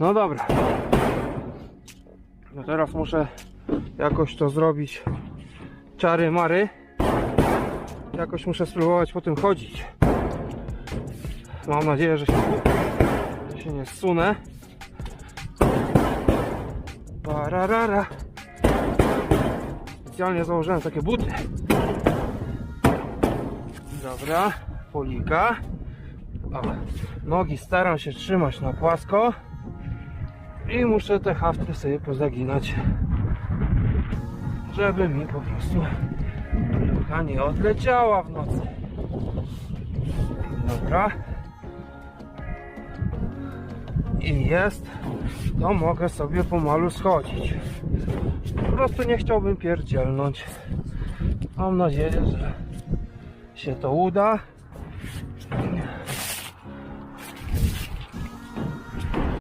No dobra. No teraz muszę jakoś to zrobić. Czary mary. Jakoś muszę spróbować po tym chodzić. Mam nadzieję, że się, że się nie zsunę. Pararara. Specjalnie założyłem takie buty. Dobra, polika. Nogi staram się trzymać na płasko. I muszę te hafty sobie pozaginać. Żeby mi po prostu piłka nie odleciała w nocy. Dobra. I jest. To mogę sobie pomalu schodzić. Po prostu nie chciałbym pierdzielnąć. Mam nadzieję, że się to uda.